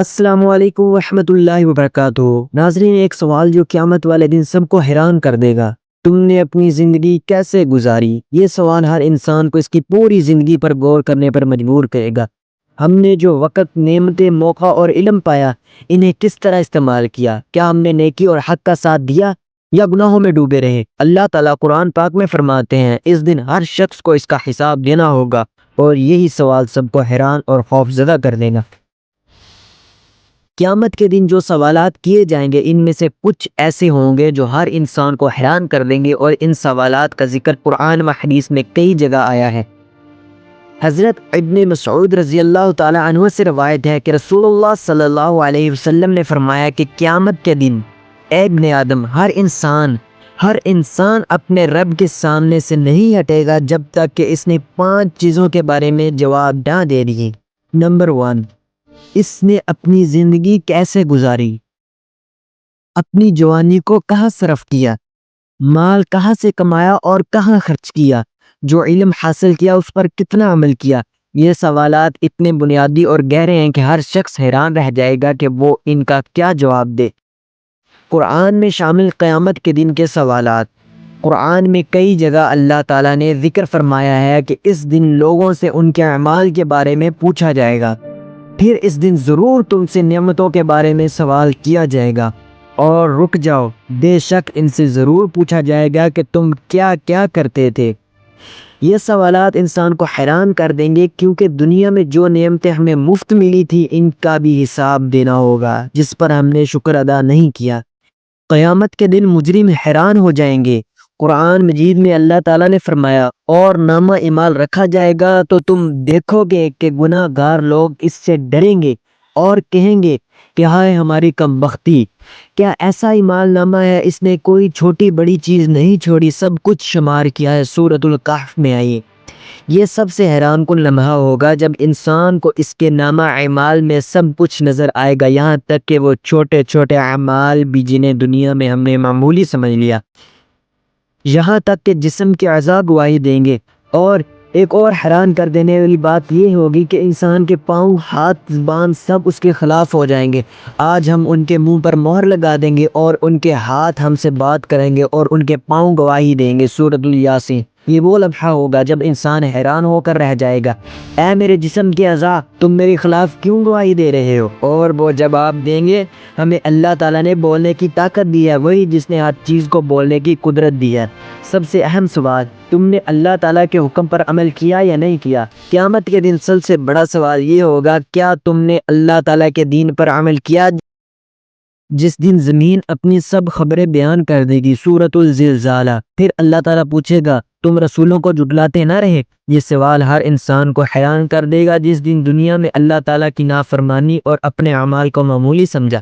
السلام علیکم ورحمۃ اللہ وبرکاتہ۔ ناظرین، ایک سوال جو قیامت والے دن سب کو حیران کر دے گا۔ تم نے اپنی زندگی کیسے گزاری؟ یہ سوال ہر انسان کو اس کی پوری زندگی پر غور کرنے پر مجبور کرے گا۔ ہم نے جو وقت، نعمتیں، موقع اور علم پایا، انہیں کس طرح استعمال کیا؟ کیا ہم نے نیکی اور حق کا ساتھ دیا یا گناہوں میں ڈوبے رہے؟ اللہ تعالیٰ قرآن پاک میں فرماتے ہیں، اس دن ہر شخص کو اس کا حساب دینا ہوگا۔ اور یہی سوال سب کو حیران اور خوف زدہ کر دے گا۔ قیامت کے دن جو سوالات کیے جائیں گے، ان میں سے کچھ ایسے ہوں گے جو ہر انسان کو حیران کر دیں گے اور ان سوالات کا ذکر قرآن و حدیث میں کئی جگہ آیا ہے۔ حضرت ابن مسعود رضی اللہ تعالی عنہ سے روایت ہے کہ رسول اللہ صلی اللہ علیہ وسلم نے فرمایا کہ قیامت کے دن اے ابن آدم، ہر انسان ہر انسان اپنے رب کے سامنے سے نہیں ہٹے گا جب تک کہ اس نے پانچ چیزوں کے بارے میں جواب نہ دے دیے۔ نمبر ون اس نے اپنی زندگی کیسے گزاری؟ اپنی جوانی کو کہاں صرف کیا؟ مال کہاں سے کمایا اور کہاں خرچ کیا؟ جو علم حاصل کیا، اس پر کتنا عمل کیا؟ یہ سوالات اتنے بنیادی اور گہرے ہیں کہ ہر شخص حیران رہ جائے گا کہ وہ ان کا کیا جواب دے۔ قرآن میں شامل قیامت کے دن کے سوالات۔ قرآن میں کئی جگہ اللہ تعالیٰ نے ذکر فرمایا ہے کہ اس دن لوگوں سے ان کے اعمال کے بارے میں پوچھا جائے گا۔ پھر اس دن ضرور تم سے نعمتوں کے بارے میں سوال کیا جائے گا۔ اور رک جاؤ، بے شک ان سے ضرور پوچھا جائے گا کہ تم کیا کیا کرتے تھے۔ یہ سوالات انسان کو حیران کر دیں گے کیونکہ دنیا میں جو نعمتیں ہمیں مفت ملی تھی، ان کا بھی حساب دینا ہوگا، جس پر ہم نے شکر ادا نہیں کیا۔ قیامت کے دن مجرم حیران ہو جائیں گے۔ قرآن مجید میں اللہ تعالیٰ نے فرمایا، اور نامہ اعمال رکھا جائے گا تو تم دیکھو گے کہ گناہ گار لوگ اس سے ڈریں گے اور کہیں گے کہ ہائے ہماری کم بختی، کیا ایسا ایمال نامہ ہے؟ اس نے کوئی چھوٹی بڑی چیز نہیں چھوڑی، سب کچھ شمار کیا ہے سورت القحف میں آئی یہ سب سے حیران کن لمحہ ہوگا جب انسان کو اس کے نامہ اعمال میں سب کچھ نظر آئے گا، یہاں تک کہ وہ چھوٹے چھوٹے اعمال بھی جنہیں دنیا میں ہم نے معمولی سمجھ لیا۔ یہاں تک کہ جسم کے اعضاء گواہی دیں گے۔ اور ایک اور حیران کر دینے والی بات یہ ہوگی کہ انسان کے پاؤں، ہاتھ، زبان سب اس کے خلاف ہو جائیں گے۔ آج ہم ان کے منہ پر مہر لگا دیں گے اور ان کے ہاتھ ہم سے بات کریں گے اور ان کے پاؤں گواہی دیں گے۔ سورت الیاسین یہ وہ لمحہ ہوگا جب انسان حیران ہو کر رہ جائے گا۔ اے میرے جسم کے اعضاء، تم میرے خلاف کیوں گواہی دے رہے ہو؟ اور وہ جواب دیں گے، ہمیں اللہ تعالیٰ نے بولنے کی طاقت دی ہے، وہی جس نے ہر چیز کو بولنے کی قدرت دی ہے۔ سب سے اہم سوال، تم نے اللہ تعالیٰ کے حکم پر عمل کیا یا نہیں کیا؟ قیامت کے دن سب سے بڑا سوال یہ ہوگا، کیا تم نے اللہ تعالیٰ کے دین پر عمل کیا؟ جس دن زمین اپنی سب خبریں بیان کر دے گی صورت الزلزالہ۔ پھر اللہ تعالیٰ پوچھے گا، تم رسولوں کو جٹلاتے نہ رہے؟ یہ سوال ہر انسان کو حیران کر دے گا، جس دن دنیا میں اللہ تعالیٰ کی نافرمانی اور اپنے اعمال کو معمولی سمجھا۔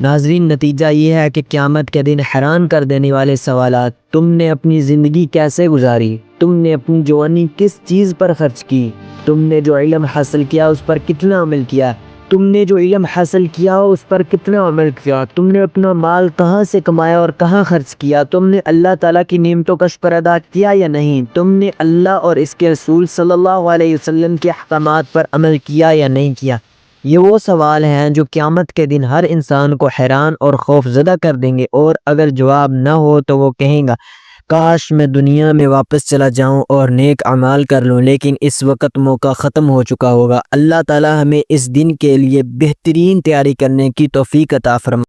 ناظرین، نتیجہ یہ ہے کہ قیامت کے دن حیران کر دینے والے سوالات، تم نے اپنی زندگی کیسے گزاری؟ تم نے اپنی جوانی کس چیز پر خرچ کی؟ تم نے جو علم حاصل کیا، اس پر کتنا عمل کیا؟ تم نے جو علم حاصل کیا اس پر کتنا عمل کیا؟ تم نے اپنا مال کہاں سے کمایا اور کہاں خرچ کیا؟ تم نے اللہ تعالیٰ کی نعمتوں کا شکر ادا کیا یا نہیں؟ تم نے اللہ اور اس کے رسول صلی اللہ علیہ وسلم کے احکامات پر عمل کیا یا نہیں کیا؟ یہ وہ سوال ہیں جو قیامت کے دن ہر انسان کو حیران اور خوف زدہ کر دیں گے اور اگر جواب نہ ہو تو وہ کہیں گا کاش میں دنیا میں واپس چلا جاؤں اور نیک اعمال کر لوں، لیکن اس وقت موقع ختم ہو چکا ہوگا۔ اللہ تعالی ہمیں اس دن کے لیے بہترین تیاری کرنے کی توفیق عطا فرما